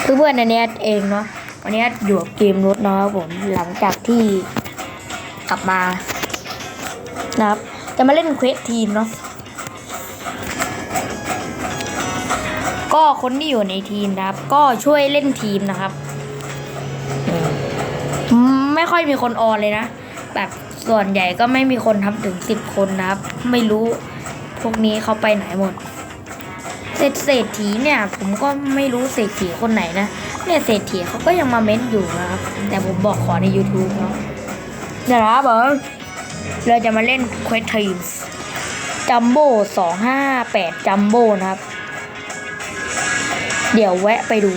เพื่อนอันเนี้ยเองเนาะวันนี้อยู่กับเกมรถเนาะครับผมหลังจากที่กลับมานะครับ จะมาเล่นเควสทีมเนาะก็คนที่อยู่ในทีมนะครับ ก็ช่วยเล่นทีมนะครับ ไม่ค่อยมีคนออนเลยนะ แบบส่วนใหญ่ก็ไม่มีคนทำถึงสิบคนนะครับ ไม่รู้พวกนี้เขาไปไหนหมด เศรษฐีเนี่ยผมก็ไม่รู้เศรษฐีคนไหนนะเนี่ยเศรษฐีเขาก็ยังมาเม้นอยู่นะครับ แต่ผมบอกขอใน YouTube เนาะเดี๋ยวนะครับผมเราจะมาเล่น q u e s t Teams จัมโบ้สองห้าแปดจัมโบ้นะครับ เดี๋ยวแวะไปดู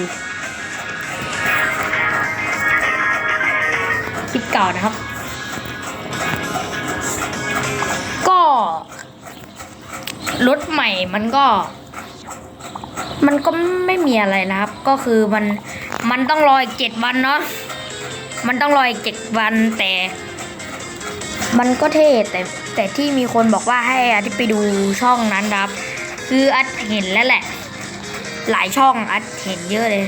คลิปเก่านะครับ ก็รถใหม่มันก็ มันก็ไม่มีอะไรนะครับ ก็คือมันมันต้องรออีกเจ็ดวันเนาะมันต้องรออีกเจ็ดวันแต่ มันก็เท่แต่แต่ที่มีคนบอกว่าให้อาทิตย์ไปดูช่องนั้นครับ คืออัดเห็นแล้วแหละ หลายช่องอัดเห็นเยอะเลย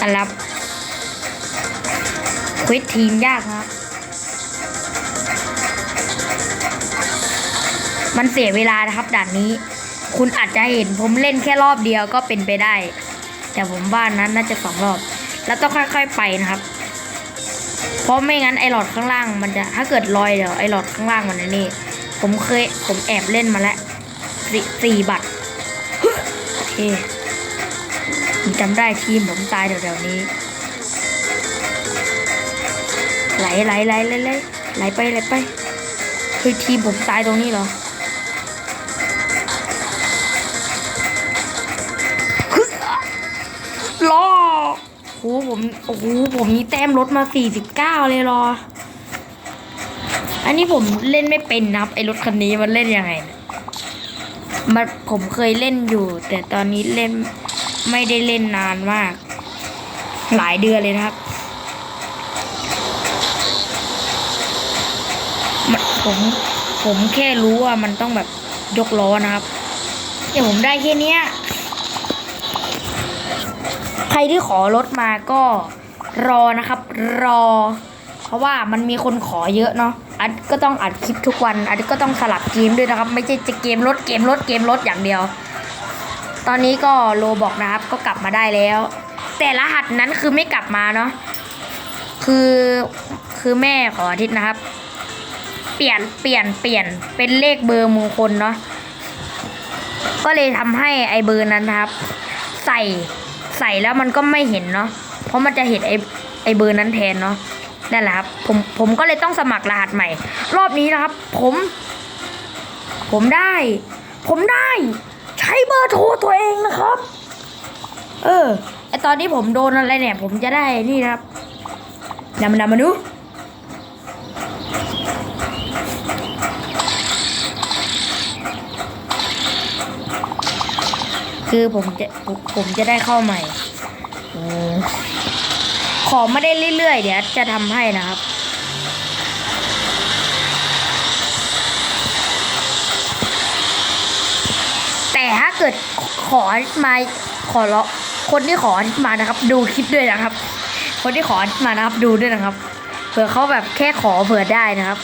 นะครับควิดทีมยากนะครับ มันเสียเวลานะครับด่านนี้ คุณอาจจะเห็นผมเล่นแค่รอบเดียวก็เป็นไปได้ แต่ผมว่านั้นน่าจะสองรอบ แล้วต้องค่อย ๆไปนะครับ เพราะไม่งั้นไอหลอดข้างล่างมันจะถ้าเกิดลอยเดี๋ยวไอหลอดข้างล่างมันนี่ ผมเคยผมแอบเล่นมาแล้วสี่สี่บัตรโอเคผมจำได้ทีมผมตายแถวๆนี้ไหลไหลไหลไหลไหลไหลไปไหลไปคือทีมผมตายตรงนี้เหรอ ผมโอ้โหผมมีแต้มลดมา49เลยรอ อันนี้ผมเล่นไม่เป็นนะครับไอรถคันนี้มันเล่นยังไงมันผมเคยเล่นอยู่ แต่ตอนนี้เล่นไม่ได้เล่นนานมาก หลายเดือนเลยนะครับมันผมผมแค่รู้ว่ามันต้องแบบยกล้อนะครับเนี่ยผมได้แค่นี้ ใครที่ขอรถมาก็รอนะครับ รอ เพราะว่ามันมีคนขอเยอะเนาะอัดก็ต้องอัดคลิปทุกวัน อัดก็ต้องสลับเกมด้วยนะครับ ไม่ใช่จะเกมรถเกมรถเกมรถอย่างเดียว ตอนนี้ก็โลบอกนะครับ ก็กลับมาได้แล้ว แต่รหัสนั้นคือไม่กลับมาเนาะคือคือแม่ขออาทิตย์นะครับ เปลี่ยนเปลี่ยนเปลี่ยนเป็นเลขเบอร์มงคลเนาะก็เลยทำให้ไอเบอร์นั้นนะครับ ใส่ ใส่แล้วมันก็ไม่เห็นเนาะเพราะมันจะเห็นไอ้ไอ้เบอร์นั้นแทนเนาะนั่นแหละครับผมผมก็เลยต้องสมัครรหัสใหม่ รอบนี้นะครับ ผม ผมได้ ผมได้ ใช้เบอร์โทรตัวเองนะครับ เออไอตอนนี้ผมโดนอะไรเนี่ย ผมจะได้นี่นะครับนำมานำมาดู คือผมจะผมจะได้เข้าใหม่ขอไม่ได้เรื่อยๆ เดี๋ยวจะทำให้นะครับแต่ถ้าเกิดขอมาขอละคนที่ขอมานะครับ ดูคลิปด้วยนะครับ คนที่ขอมานะครับดูด้วยนะครับ เผื่อเขาแบบแค่ขอเผื่อได้นะครับ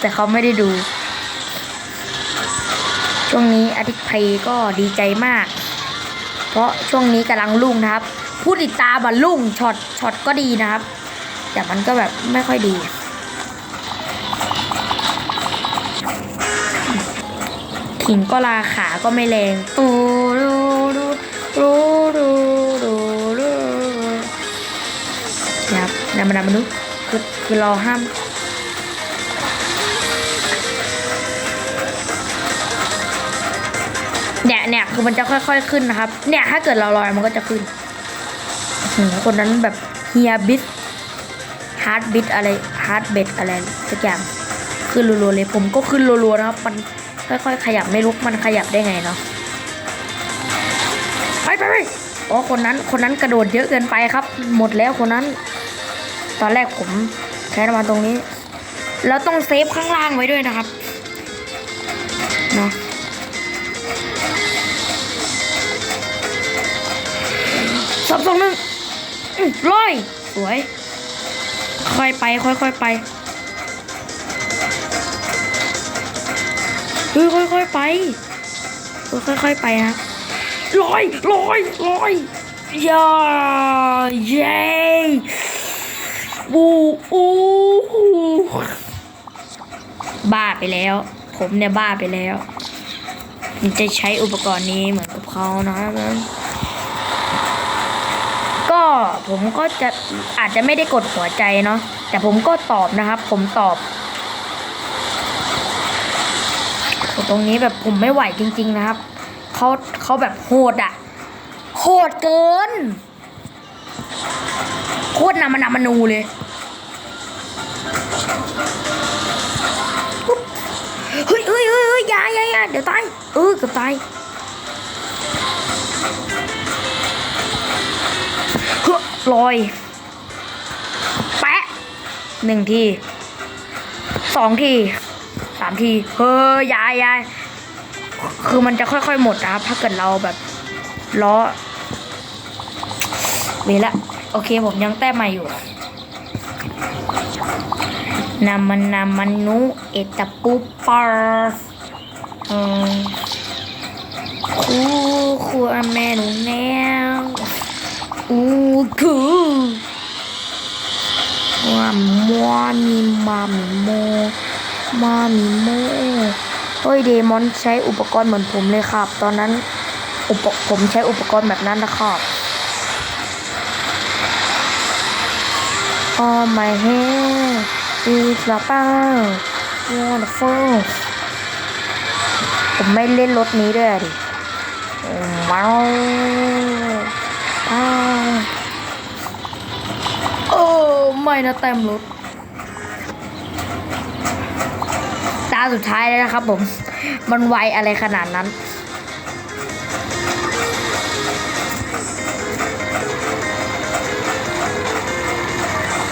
แต่เขาไม่ได้ดู ช่วงนี้อาทิตย์ไพก็ดีใจมาก เพราะช่วงนี้กำลังรุ่งนะครับ ผู้ติดตามมันรุ่งช็อตช็อตก็ดีนะครับ แต่มันก็แบบไม่ค่อยดีขิงก็ราขาก็ไม่แรงตูดูดูดูดูดูดูนะครับนำมานำมาดูคือคือรอห้าม เนี่ยเนี่ยคือมันจะค่อยๆขึ้นนะครับ เนี่ยถ้าเกิดเราลอยมันก็จะขึ้นคนนั้นแบบเฮียบิทฮาร์ดบิทอะไรฮาร์ดเบดอะไรสักอย่างขึ้นรัวๆเลยผมก็ขึ้นรัวๆนะครับ มันค่อยๆ ขยับไม่ลุกมันขยับได้ไงเนาะไปไปไปอ๋อคนนั้นคนนั้นกระโดดเยอะเกินไปครับ หมดแล้วคนนั้น ตอนแรกผมใช้น้ำมันตรงนี้ แล้วต้องเซฟข้างล่างไว้ด้วยนะครับเนาะ สับสองหนึ่งอื้อร้อยสวย ค่อยไป ค่อยๆไปเฮ้ยค่อยๆไปค่อยๆไปนะร้อยร้อยร้อยย่าเย้บูอูบ้าไปแล้ว ผมเนี่ยบ้าไปแล้วจะใช้อุปกรณ์นี้เหมือนกับเขานะ ผมก็จะอาจจะไม่ได้กดหัวใจเนาะแต่ผมก็ตอบนะครับ ผมตอบ ตรงนี้แบบผมไม่ไหวจริง ๆนะครับเขาเขาแบบโหดอะโหดเกินโคตรนามานามานูเลยเฮ้ยเฮ้ยเฮ้ยเฮ้ยยายายาเดี๋ยวตายเออเกือบตาย ลอย แปะหนึ่งทีสองทีสามทีเฮ้ยยาอยาคือมันจะค่อยๆหมดนะครับ ถ้าเกิดเราแบบล้อเวละโอเคผมยังแต้มใหม่อยู่นามันนามันนุเอตาปูปาร์อืมคูคูอแม่หนูแนวอู้ คือว่ามัวมีมามีโมมามีโมเฮ้ยเดมอนใช้อุปกรณ์เหมือนผมเลยครับ ตอนนั้นอุปผมใช้อุปกรณ์แบบนั้นนะครับ Oh my hair is the power wonderful ผมไม่เล่นรถนี้ด้วยดิว้าว ไม่นะเต็มรถตาสุดท้ายแล้วนะครับผม มันไวอะไรขนาดนั้น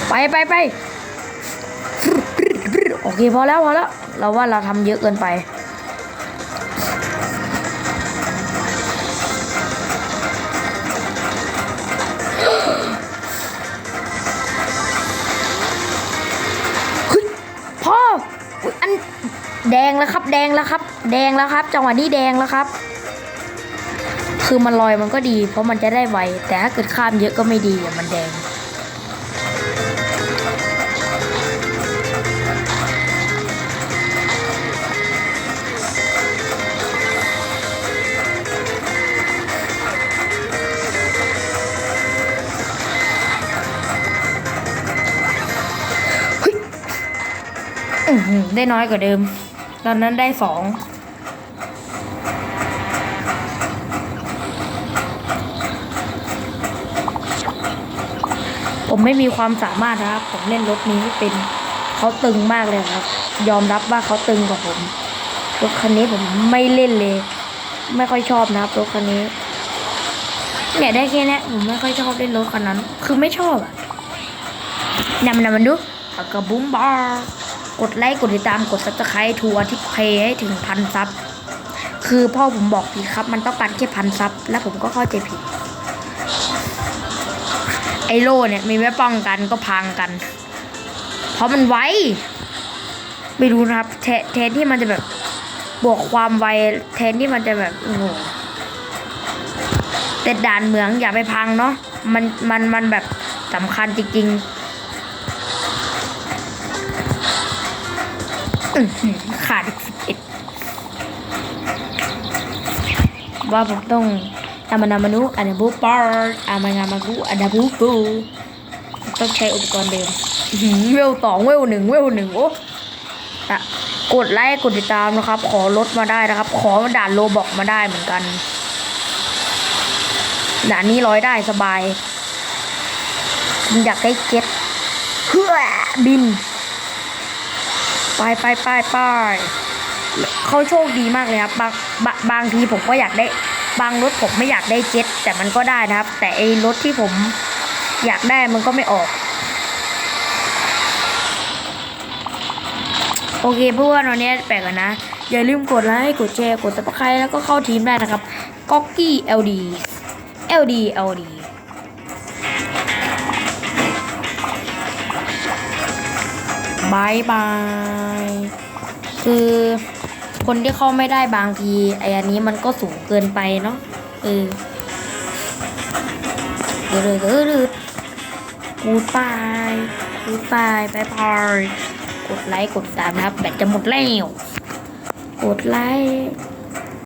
ไปไปไปโอเคพอแล้วพอแล้ว เราว่าเราทำเยอะเกินไป แล้วครับ แดงแล้วครับ แดงแล้วครับ จังหวะนี้แดงแล้วครับ คือมันลอยมันก็ดี เพราะมันจะได้ไวแต่ถ้าเกิดข้ามเยอะก็ไม่ดีอะมันแดงได้น้อยกว่าเดิม ตอนนั้นได้สองผมไม่มีความสามารถนะครับ ผมเล่นรถนี้เป็นเขาตึงมากเลยครับ ยอมรับว่าเขาตึงกว่าผมรถคันนี้ผมไม่เล่นเลย ไม่ค่อยชอบนะครับรถคันนี้เนี่ยได้แค่เนี้ยผมไม่ค่อยชอบเล่นรถคันนั้น คือไม่ชอบอะนำนำมันดูปากกระบุ้มบาร์ กดไลค์กดติดตามกดซับสไครต์ทัวร์ที่เพย์ให้ถึงพันซับคือพ่อผมบอกผิดครับ มันต้องการแค่พันซับแล้วผมก็เข้าใจผิด ไอโลเนี่ยมีไว้ป้องกันก็พังกัน เพราะมันไวไม่รู้นะครับแทนที่มันจะแบบบวกความไวแทนที่มันจะแบบโอ้โหแต่ด่านเหมืองอย่าไปพังเนาะมันมันมันแบบสำคัญจริงๆ ขาดอีกสิบเอ็ดว่าผมต้องอามานามานุอานาบูปาร์อามานามากุอานาบูกูต้องใช้อุปกรณ์เดิมเวลสองเวลหนึ่งเวลหนึ่งโอ้ะกดไลค์กดติดตามนะครับ ขอลดมาได้นะครับ ขอด่านโลบอกมาได้เหมือนกัน ด่านนี้ร้อยได้สบาย อยากได้เก็ตเพื่อบิน ไปไปไปไปเขาโชคดีมากเลยครับบางบางบางทีผมก็อยากได้ บางรถผมไม่อยากได้เจ็ตแต่มันก็ได้นะครับ แต่ไอ้รถที่ผมอยากได้มันก็ไม่ออก โอเคเพื่อนวันนี้แปลกันนะ อย่าลืมกดไลค์กดแชร์กดซับสไครต์แล้วก็เข้าทีมได้นะครับก๊อกกี้ LD LD LD บายบาย คือคนที่เข้าไม่ได้บางทีไออันนี้มันก็สูงเกินไปเนาะเออเดือดเดือดเดือดกูไบายกูไบายบายบายกดไลค์กดตามนะครับแบตจะหมดแล้ว กดไลค์